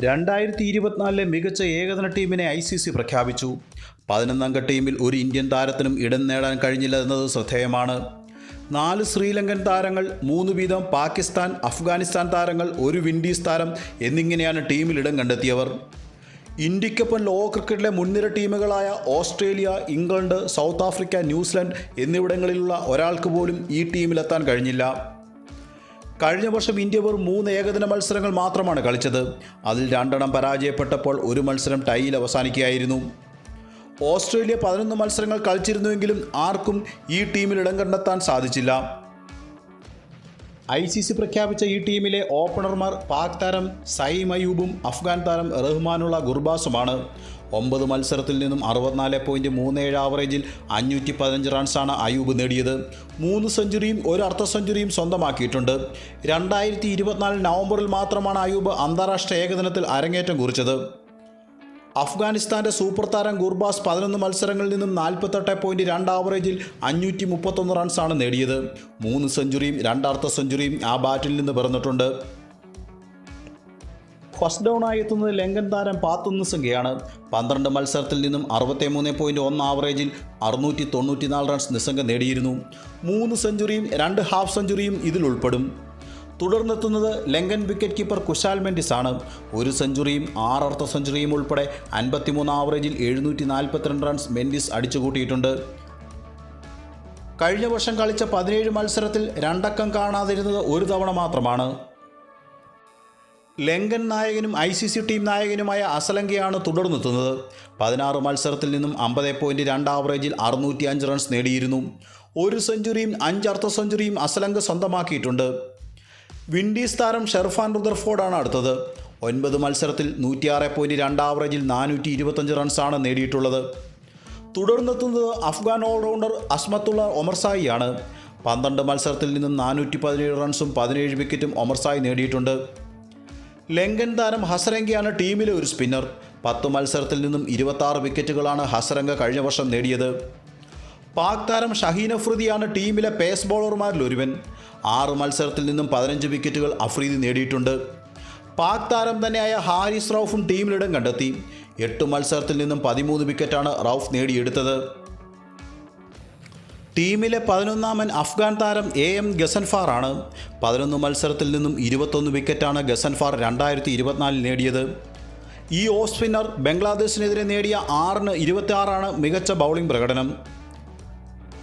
രണ്ടായിരത്തി ഇരുപത്തിനാലിലെ മികച്ച ഏകദിന ടീമിനെ ഐ സി സി പ്രഖ്യാപിച്ചു. പതിനൊന്നംഗ ടീമിൽ ഒരു ഇന്ത്യൻ താരത്തിനും ഇടം നേടാൻ കഴിഞ്ഞില്ല എന്നത് ശ്രദ്ധേയമാണ്. നാല് ശ്രീലങ്കൻ താരങ്ങൾ മൂന്ന് വീതം പാകിസ്ഥാൻ അഫ്ഗാനിസ്ഥാൻ താരങ്ങൾ ഒരു വിൻഡീസ് താരം എന്നിങ്ങനെയാണ് ടീമിൽ ഇടം കണ്ടെത്തിയവർ. ഇന്ത്യക്കൊപ്പം ലോക ക്രിക്കറ്റിലെ മുൻനിര ടീമുകളായ Australia England South Africa New Zealand എന്നിവിടങ്ങളിലുള്ള ഒരാൾക്ക് പോലും ഈ ടീമിലെത്താൻ കഴിഞ്ഞില്ല. കഴിഞ്ഞ വർഷം ഇന്ത്യ വെറും മൂന്ന് ഏകദിന മത്സരങ്ങൾ മാത്രമാണ് കളിച്ചത്. അതിൽ രണ്ടെണ്ണം പരാജയപ്പെട്ടപ്പോൾ ഒരു മത്സരം ടൈയിൽ അവസാനിക്കുകയായിരുന്നു. ഓസ്ട്രേലിയ പതിനൊന്ന് മത്സരങ്ങൾ കളിച്ചിരുന്നുവെങ്കിലും ആർക്കും ഈ ടീമിൽ ഇടം കണ്ടെത്താൻ സാധിച്ചില്ല. ഐ സി സി പ്രഖ്യാപിച്ച ഈ ടീമിലെ ഓപ്പണർമാർ പാക് താരം സൈ അയൂബും അഫ്ഗാൻ താരം റഹ്മാനുള്ള ഗുർബാസുമാണ്. ഒമ്പത് മത്സരത്തിൽ നിന്നും അറുപത്തിനാല് പോയിന്റ് മൂന്ന് ഏഴ് ആവറേജിൽ അഞ്ഞൂറ്റി പതിനഞ്ച് റൺസാണ് അയൂബ് നേടിയത്. മൂന്ന് സെഞ്ചുറിയും ഒരു അർദ്ധ സെഞ്ചുറിയും സ്വന്തമാക്കിയിട്ടുണ്ട്. രണ്ടായിരത്തി ഇരുപത്തിനാല് നവംബറിൽ മാത്രമാണ് അയൂബ് അന്താരാഷ്ട്ര ഏകദിനത്തിൽ അരങ്ങേറ്റം കുറിച്ചത്. അഫ്ഗാനിസ്ഥാന്റെ സൂപ്പർ താരം ഗുർബാസ് പതിനൊന്ന് മത്സരങ്ങളിൽ നിന്നും നാൽപ്പത്തെട്ട് പോയിന്റ് രണ്ട് ആവറേജിൽ അഞ്ഞൂറ്റി മുപ്പത്തൊന്ന് റൺസാണ് നേടിയത്. മൂന്ന് സെഞ്ചുറിയും രണ്ടർദ്ധ സെഞ്ചുറിയും ആ ബാറ്റിൽ നിന്ന് പിറന്നിട്ടുണ്ട്. ഫസ്റ്റ് ഡൗണായി എത്തുന്നത് ലങ്കൻ താരം പാത്തുന്ന സംഖ്യയാണ് പന്ത്രണ്ട് മത്സരത്തിൽ നിന്നും അറുപത്തി മൂന്ന് പോയിന്റ് ഒന്ന് ആവറേജിൽ അറുന്നൂറ്റി തൊണ്ണൂറ്റിനാല് റൺസ് നിസ്സംഗ നേടിയിരുന്നു. മൂന്ന് സെഞ്ചുറിയും രണ്ട് ഹാഫ് സെഞ്ചുറിയും ഇതിൽ ഉൾപ്പെടും. തുടർന്നെത്തുന്നത് ലങ്കൻ വിക്കറ്റ് കീപ്പർ കുശാൽ മെൻഡിസ് ആണ് ഒരു സെഞ്ചുറിയും ആറ് അർദ്ധ സെഞ്ചുറിയും ഉൾപ്പെടെ അൻപത്തിമൂന്ന് ആവറേജിൽ എഴുന്നൂറ്റി നാൽപ്പത്തിരണ്ട് റൺസ് മെൻഡിസ് അടിച്ചുകൂട്ടിയിട്ടുണ്ട്. കഴിഞ്ഞ വർഷം കളിച്ച പതിനേഴ് മത്സരത്തിൽ രണ്ടക്കം കാണാതിരുന്നത് ഒരു തവണ മാത്രമാണ്. ലങ്കൻ നായകനും ഐ സി സി ടീം നായകനുമായ അസലങ്കയാണ് തുടർന്നെത്തുന്നത്. പതിനാറ് മത്സരത്തിൽ നിന്നും അമ്പത് പോയിന്റ് രണ്ട് ആവറേജിൽ അറുന്നൂറ്റി അഞ്ച് റൺസ് നേടിയിരുന്നു. ഒരു സെഞ്ചുറിയും അഞ്ച് അർദ്ധ സെഞ്ചുറിയും അസലങ്ക സ്വന്തമാക്കിയിട്ടുണ്ട്. വിൻഡീസ് താരം ഷെർഫാൻ റുദർഫോർഡാണ് അടുത്തത്. ഒൻപത് മത്സരത്തിൽ നൂറ്റിയാറ് പോയിന്റ് രണ്ട് ആവറേജിൽ നാനൂറ്റി ഇരുപത്തഞ്ച് റൺസാണ് നേടിയിട്ടുള്ളത്. തുടർന്നെത്തുന്നത് അഫ്ഗാൻ ഓൾറൗണ്ടർ അസ്മത്തുള്ള ഒമർസായിയാണ് പന്ത്രണ്ട് മത്സരത്തിൽ നിന്നും നാനൂറ്റി പതിനേഴ് റൺസും പതിനേഴ് വിക്കറ്റും ഒമർസായി നേടിയിട്ടുണ്ട്. ലങ്കൻ താരം ഹസരംഗയാണ് ടീമിലെ ഒരു സ്പിന്നർ. പത്ത് മത്സരത്തിൽ നിന്നും ഇരുപത്താറ് വിക്കറ്റുകളാണ് ഹസരംഗ കഴിഞ്ഞ വർഷം നേടിയത്. പാക് താരം ഷഹീൻ അഫ്രീദിയാണ് ടീമിലെ പേസ് ബോളർമാരിൽ ഒരുവൻ. ആറ് മത്സരത്തിൽ നിന്നും പതിനഞ്ച് വിക്കറ്റുകൾ അഫ്രീദി നേടിയിട്ടുണ്ട്. പാക് താരം തന്നെയായ ഹാരിസ് റൌഫും ടീമിലിടം കണ്ടെത്തി. എട്ട് മത്സരത്തിൽ നിന്നും പതിമൂന്ന് വിക്കറ്റാണ് റൌഫ് നേടിയെടുത്തത്. ടീമിലെ പതിനൊന്നാമൻ അഫ്ഗാൻ താരം എ എം ഗസൻഫാർ ആണ്. പതിനൊന്ന് മത്സരത്തിൽ നിന്നും ഇരുപത്തൊന്ന് വിക്കറ്റാണ് ഗസൻഫാർ രണ്ടായിരത്തി ഇരുപത്തിനാലിൽ നേടിയത്. ഈ ഓഫ് സ്പിന്നർ ബംഗ്ലാദേശിനെതിരെ നേടിയ ആറിന് ഇരുപത്തിയാറാണ് മികച്ച ബൗളിംഗ് പ്രകടനം.